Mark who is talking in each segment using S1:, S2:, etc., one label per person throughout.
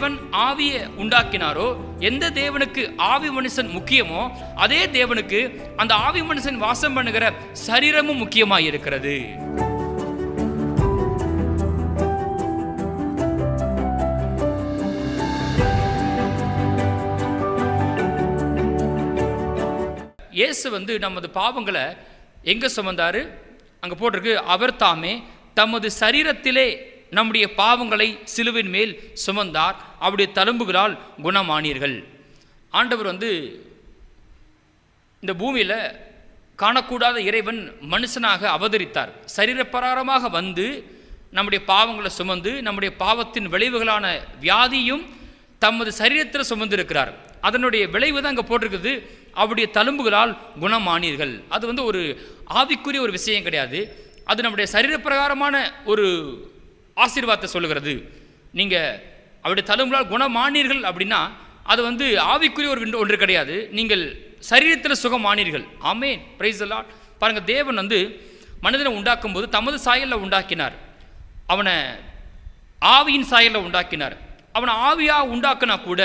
S1: தேவன் ஆவியை உண்டாக்கினாரோ எந்த தேவனுக்கு ஆவி மனுஷன் முக்கியமோ அதே தேவனுக்கு அந்த ஆவி மனுஷன் வாசம் பண்ணுகிற சரீரமும் முக்கியமாக இருக்கிறது. இயேசு வந்து நமது பாவங்களை எங்க சுமந்தாரு? அங்க போட்டிருக்கு அவர் தாமே தமது சரீரத்திலே நம்முடைய பாவங்களை சிலுவின் மேல் சுமந்தார். அவருடைய தழும்புகளால் குணமானீர்கள். ஆண்டவர் வந்து இந்த பூமியில் காணக்கூடாத இறைவன் மனுஷனாக அவதரித்தார். சரீரப்பிரகாரமாக வந்து நம்முடைய பாவங்களை சுமந்து நம்முடைய பாவத்தின் விளைவுகளான வியாதியும் தமது சரீரத்தில் சுமந்திருக்கிறார். அதனுடைய விளைவு தான் அங்கே போட்டிருக்குது. அவருடைய தழும்புகளால் குணமானீர்கள். அது வந்து ஒரு ஆவிக்குரிய ஒரு விஷயம் கிடையாது. அது நம்முடைய சரீரப்பிரகாரமான ஒரு ஆசீர்வாதத்தை சொல்லுகிறது. நீங்கள் அவருடைய தழும்புகளால் குணமானீர்கள் அப்படின்னா அது வந்து ஆவிக்குரிய ஒரு ஒன்று கிடையாது. நீங்கள் சரீரத்தில் சுகமானீர்கள். ஆமே பிரைஸ் எல்லாம் பாருங்கள் தேவன் வந்து மனிதனை உண்டாக்கும் போது தமது சாயலில் உண்டாக்கினார். அவனை ஆவியின் சாயலில் உண்டாக்கினார். அவனை ஆவியாக உண்டாக்கினா கூட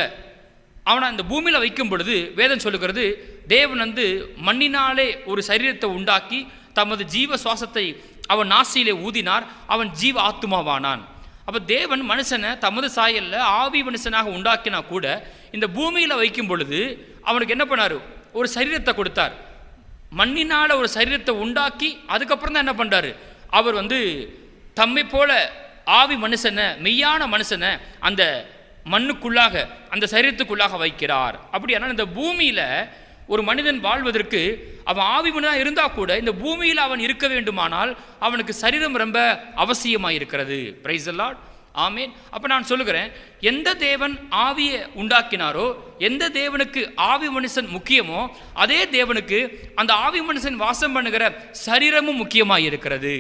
S1: அவனை அந்த பூமியில் வைக்கும் பொழுது வேதம் சொல்லுகிறது தேவன் வந்து மண்ணினாலே ஒரு சரீரத்தை உண்டாக்கி தமது ஜீவ சுவாசத்தை அவன் நாசியிலே ஊதினார் அவன் ஜீவ ஆத்துமாவானான். அப்போ தேவன் மனுஷனை தமது சாயலில் ஆவி மனுஷனாக உண்டாக்கினா கூட இந்த பூமியில் வைக்கும் பொழுது அவனுக்கு என்ன பண்ணார்? ஒரு சரீரத்தை கொடுத்தார். மண்ணினால் ஒரு சரீரத்தை உண்டாக்கி அதுக்கப்புறம் தான் என்ன பண்ணுறாரு அவர் வந்து தம்மை போல ஆவி மனுஷனை மெய்யான மனுஷனை அந்த மண்ணுக்குள்ளாக அந்த சரீரத்துக்குள்ளாக வைக்கிறார். அப்படியானால் இந்த பூமியில் ஒரு மனிதன் வாழ்வதற்கு அவன் ஆவி மனிதனாக இருந்தால் கூட இந்த பூமியில் அவன் இருக்க வேண்டுமானால் அவனுக்கு சரீரம் ரொம்ப அவசியமாக இருக்கிறது. பிரைஸ் அல்லாட் ஆமேன் அப்போ நான் சொல்லுகிறேன் எந்த தேவன் ஆவியை உண்டாக்கினாரோ எந்த தேவனுக்கு ஆவி மனுஷன் முக்கியமோ அதே தேவனுக்கு அந்த ஆவி மனுஷன் வாசம் பண்ணுகிற சரீரமும் முக்கியமாக இருக்கிறது.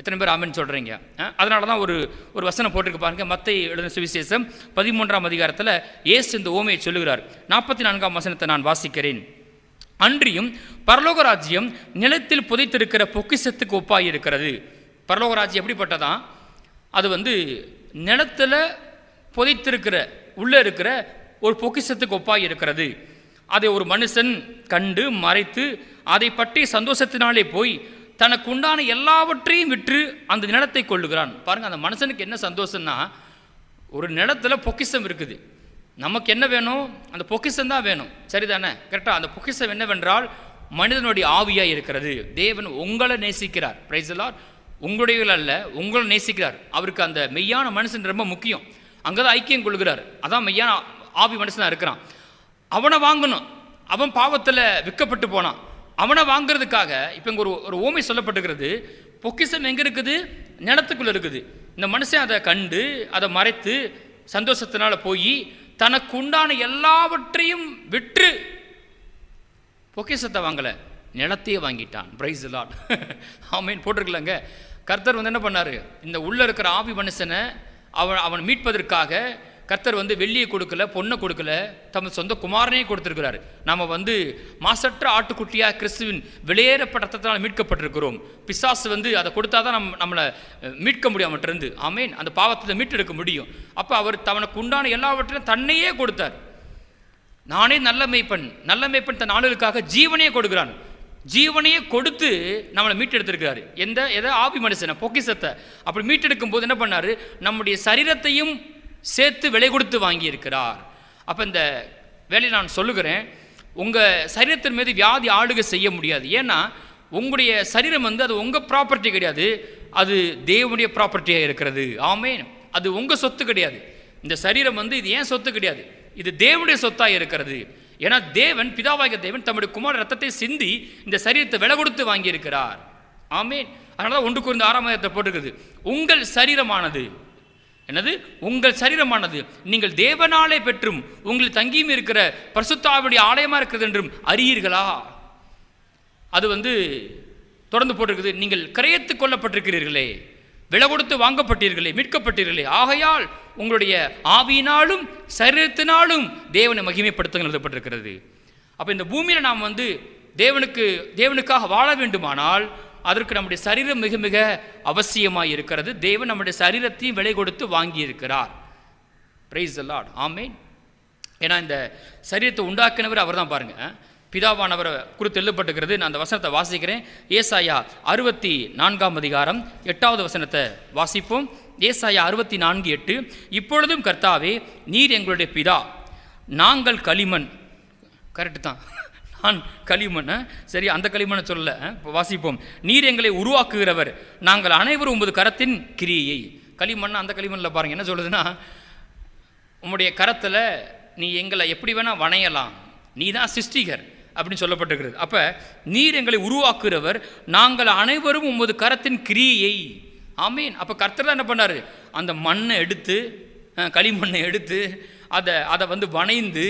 S1: எத்தனை பேர் ஆமென் சொல்கிறீங்க அதனால தான் ஒரு ஒரு வசனம் போட்டிருக்கு பாருங்க மத்தை எழுதின சுவிசேஷம் பதிமூன்றாம் அதிகாரத்தில் ஏசு இந்த ஓமையை சொல்லுகிறார். நாற்பத்தி நான்காம் வசனத்தை நான் வாசிக்கிறேன். அன்றியும் பரலோகராஜ்யம் நிலத்தில் புதைத்திருக்கிற பொக்கிஷத்துக்கு ஒப்பாக இருக்கிறது பரலோக எப்படிப்பட்டதான் எப்படிப்பட்டதா? அது வந்து நிலத்தில் புதைத்திருக்கிற உள்ளே இருக்கிற ஒரு பொக்கிஷத்துக்கு ஒப்பாக இருக்கிறது அதை ஒரு மனுஷன் கண்டு மறைத்து அதை பற்றி சந்தோஷத்தினாலே போய் தனக்கு உண்டான எல்லாவற்றையும் விற்று அந்த நிலத்தை கொள்ளுகிறான். பாருங்கள் அந்த மனுஷனுக்கு என்ன சந்தோஷம்னா ஒரு நிலத்தில் பொக்கிஷம் இருக்குது. நமக்கு என்ன வேணும்? அந்த பொக்கிசம் தான் வேணும். சரிதானே? கரெக்டாக அந்த பொக்கிஷம் என்னவென்றால் மனிதனுடைய ஆவியாக இருக்கிறது. தேவன் உங்களை நேசிக்கிறார். பிரைசலார் உங்களுடைய அல்ல உங்களை நேசிக்கிறார். அவருக்கு அந்த மெய்யான மனுஷன் ரொம்ப முக்கியம். அங்கே தான் ஐக்கியம் கொள்கிறார். அதான் மெய்யான ஆவி மனுஷனாக இருக்கிறான். அவனை வாங்கணும். அவன் பாவத்தில் விற்கப்பட்டு போனான். அவனை வாங்கிறதுக்காக இப்போ இங்கே ஒரு ஒரு ஓமை சொல்லப்பட்டுக்கிறது பொக்கிஷம் எங்கே இருக்குது? நிலத்துக்குள்ளே இருக்குது. இந்த மனுஷன் அதை கண்டு அதை மறைத்து சந்தோஷத்தினால் போய் தனக்கு உண்டான எல்லாவற்றையும் விற்று பொக்கிஷத்தை வாங்கலை. நிலத்தையே வாங்கிட்டான். பிரைஸ் லாட் ஆமீன். போட்டிருக்கலங்க. கர்த்தர் வந்து என்ன பண்ணார்? இந்த உள்ளே இருக்கிற ஆவி மனுஷனை அவன் அவன் மீட்பதற்காக கர்த்தர் வந்து வெள்ளியை கொடுக்கல பொண்ணை கொடுக்கல தமது சொந்த குமாரனையே கொடுத்துருக்கிறார். நாம் வந்து மாசற்ற ஆட்டுக்குட்டியாக கிறிஸ்துவின் வெளியேறப்பட்ட ரத்தத்தினால் மீட்கப்பட்டிருக்கிறோம். பிசாசு வந்து அதை கொடுத்தா தான் நம்ம நம்மளை மீட்க முடியும் அவற்றிருந்து ஆமேன். அந்த பாவத்தை மீட்டெடுக்க முடியும். அப்போ அவர் தவனுக்கு உண்டான எல்லாவற்றையும் தன்னையே கொடுத்தார். நானே நல்ல நல்லமைப்பன் நல்ல தன் ஆளுகளுக்காக ஜீவனையே கொடுக்குறான். ஜீவனையே கொடுத்து நம்மளை மீட்டெடுத்திருக்கிறாரு. எந்த எதை? ஆபி மனுஷனை பொக்கிசத்தை அப்படி மீட்டெடுக்கும் போது என்ன பண்ணார்? நம்முடைய சரீரத்தையும் சேர்த்து விலை கொடுத்து வாங்கியிருக்கிறார். அப்போ இந்த வேலையை நான் சொல்லுகிறேன். உங்கள் சரீரத்தின் மீது வியாதி ஆளுகை செய்ய முடியாது. ஏன்னா உங்களுடைய சரீரம் வந்து அது உங்கள் ப்ராப்பர்ட்டி கிடையாது. அது தேவனுடைய ப்ராப்பர்ட்டியாக இருக்கிறது. ஆமே அது உங்கள் சொத்து கிடையாது. இந்த சரீரம் வந்து இது ஏன் சொத்து கிடையாது? இது தேவனுடைய சொத்தாக இருக்கிறது. ஏன்னா தேவன் பிதாவாகிய தேவன் தம்முடைய குமார ரத்தத்தை சிந்தி இந்த சரீரத்தை விலை கொடுத்து வாங்கியிருக்கிறார். ஆமேன். அதனால தான் ஒன்று குறிந்த ஆறாம் போட்டிருக்குது. உங்கள் சரீரமானது. என்னது? உங்கள் சரீரமானது. நீங்கள் தேவனாலே பெற்றும் உங்களில் தங்கியும் இருக்கிற பரிசுத்தாவுடைய ஆலயமாக இருக்கிறது என்றும் அறியீர்களா? அது வந்து தொடர்ந்து போட்டிருக்குது. நீங்கள் கிரயத்து கொல்லப்பட்டிருக்கிறீர்களே விலை கொடுத்து வாங்கப்பட்டீர்களே மீட்கப்பட்டீர்களே. ஆகையால் உங்களுடைய ஆவியினாலும் சரீரத்தினாலும் தேவனை மகிமைப்படுத்துங்கள் எழுதப்பட்டிருக்கிறது. அப்போ இந்த பூமியில் நாம் வந்து தேவனுக்கு தேவனுக்காக வாழ வேண்டுமானால் அதற்கு நம்முடைய சரீரம் மிக மிக அவசியமாக இருக்கிறது. தேவன் நம்முடைய சரீரத்தையும் விலை கொடுத்து வாங்கி இருக்கிறார் பிரைஸ் லார்ட் ஆமேன் ஏன்னா இந்த சரீரத்தை உண்டாக்கினவர் அவர் தான் பாருங்கள் பிதாவானவரை குறித்து எழுதப்பட்டுக்கிறது நான் அந்த வசனத்தை வாசிக்கிறேன். ஏசாயா அறுபத்தி நான்காம் அதிகாரம் எட்டாவது வசனத்தை வாசிப்போம். ஏசாயா அறுபத்தி நான்கு எட்டு இப்பொழுதும் கர்த்தாவே நீர் எங்களுடைய பிதா. நாங்கள் களிமண். கரெக்டு தான். நான் களிமண் சரி அந்த களிமண்ணை சொல்ல வாசிப்போம். நீர் எங்களை உருவாக்குகிறவர். நாங்கள் அனைவரும் உமது கரத்தின் கிரியை களிமண் அந்த களிமண்ணில் பாருங்கள் என்ன சொல்லுதுன்னா உம்முடைய கரத்தில் நீ எங்களை எப்படி வேணால் வணையலாம். நீ தான் சிருஷ்டிகர். அப்படின்னு சொல்லப்பட்டிருக்கிறது. அப்போ நீர் எங்களை உருவாக்குகிறவர். நாங்கள் அனைவரும் உமது கரத்தின் கிரியை ஆமீன். அப்போ கர்த்தர் தான் என்ன பண்ணார்? அந்த மண்ணை எடுத்து களிமண்ணை எடுத்து அதை அதை வந்து வணைந்து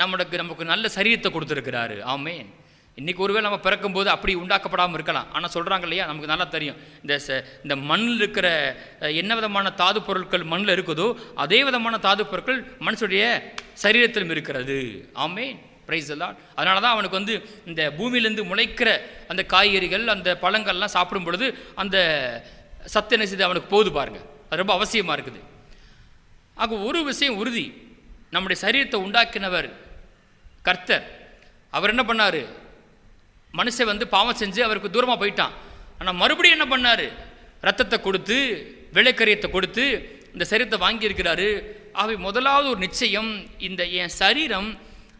S1: நம்மளுக்கு நமக்கு நல்ல சரீரத்தை கொடுத்துருக்கிறாரு. ஆமேன். இன்னைக்கு ஒருவேளை நம்ம பிறக்கும்போது அப்படி உண்டாக்கப்படாமல் இருக்கலாம். ஆனால் சொல்கிறாங்க இல்லையா? நமக்கு நல்லா தெரியும். இந்த ச- இந்த மண்ணில் இருக்கிற என்ன விதமான தாது பொருட்கள் மண்ணில் இருக்குதோ அதே விதமான தாது பொருட்கள் மனுஷனுடைய சரீரத்திலும் இருக்கிறது. ஆமேன். பிரைஸ் எல்லாம் அதனால தான் அவனுக்கு வந்து இந்த பூமியிலேருந்து முளைக்கிற அந்த காய்கறிகள் அந்த பழங்கள்லாம் சாப்பிடும் பொழுது அந்த சத்து என்ன செய்து அவனுக்கு போகுது பாருங்க. அது ரொம்ப அவசியமாக இருக்குது. ஆக ஒரு விஷயம் உறுதி. நம்முடைய சரீரத்தை உண்டாக்கினவர் கர்த்தர் அவர் என்ன பண்ணார்? மனுஷன் வந்து பாவம் செஞ்சு அவருக்கு தூரமாக போயிட்டான். ஆனால் மறுபடியும் என்ன பண்ணார்? ரத்தத்தை கொடுத்து விளைக்கரியத்தை கொடுத்து இந்த சரீரத்தை வாங்கியிருக்கிறாரு. ஆகவே முதலாவது ஒரு நிச்சயம் இந்த என் சரீரம்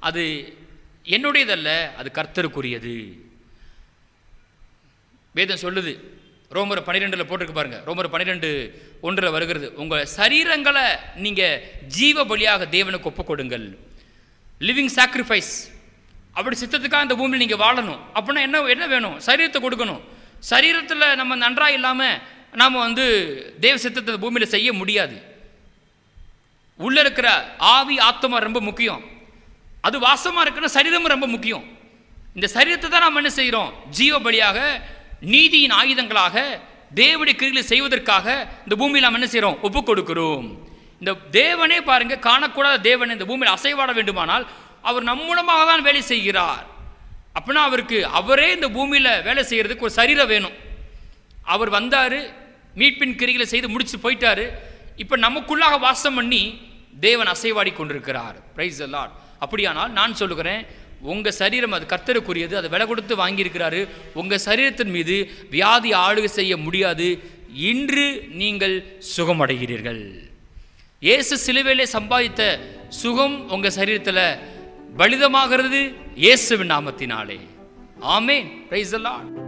S1: அது என்னுடையதல்ல அது கர்த்தருக்குரியது. வேதம் சொல்லுது ரோமர் பன்னிரெண்டில் போட்டிருக்கு பாருங்க. ரோமர் பன்னிரெண்டு ஒன்றில் வருகிறது உங்கள் சரீரங்களை நீங்கள் ஜீவ பலியாக தேவனுக்கு ஒப்புக்கொடுங்கள். லிவிங் சாக்ரிஃபைஸ் அப்படி சித்தத்துக்காக இந்த பூமியில் நீங்கள் வாழணும். அப்படின்னா என்ன என்ன வேணும்? சரீரத்தை கொடுக்கணும். சரீரத்தில் நம்ம நன்றாக இல்லாமல் நாம் வந்து தேவ சித்தத்தை பூமியில் செய்ய முடியாது. உள்ளே இருக்கிற ஆவி ஆத்மா ரொம்ப முக்கியம். அது வாசமாக இருக்குன்னா சரீரமும் ரொம்ப முக்கியம். இந்த சரீரத்தை தான் நாம் என்ன செய்கிறோம் ஜீவ பலியாக நீதியின் ஆயுதங்களாக தேவனுடைய கிரிகளை செய்வதற்காக இந்த பூமியில் நாம் என்ன செய்கிறோம் ஒப்புக் கொடுக்கிறோம். இந்த தேவனே பாருங்க காணக்கூடாத தேவன் இந்த பூமியில் அசைவாட வேண்டுமானால் அவர் நம் மூலமாக தான் வேலை செய்கிறார். அப்படின்னா அவருக்கு அவரே இந்த பூமியில் வேலை செய்கிறதுக்கு ஒரு சரீரம் வேணும். அவர் வந்தார் மீட்பின் கிரிகளை செய்து முடிச்சு போயிட்டாரு. இப்போ நமக்குள்ளாக வாசம் பண்ணி தேவன் அசைவாடி கொண்டிருக்கிறார். பிரைஸ் லார்ட் அப்படியானால் நான் சொல்லுகிறேன் உங்கள் சரீரம் அது கர்த்தருக்குரியது அதை விலை கொடுத்து வாங்கியிருக்கிறாரு. உங்கள் சரீரத்தின் மீது வியாதி ஆளுகை செய்ய முடியாது. இன்று நீங்கள் சுகமடைகிறீர்கள். இயேசு சிலுவையிலே சம்பாதித்த சுகம் உங்கள் சரீரத்தில் பலிதமாகிறது இயேசுவின் நாமத்தினாலே. ஆமே பிரைஸ் லார்ட்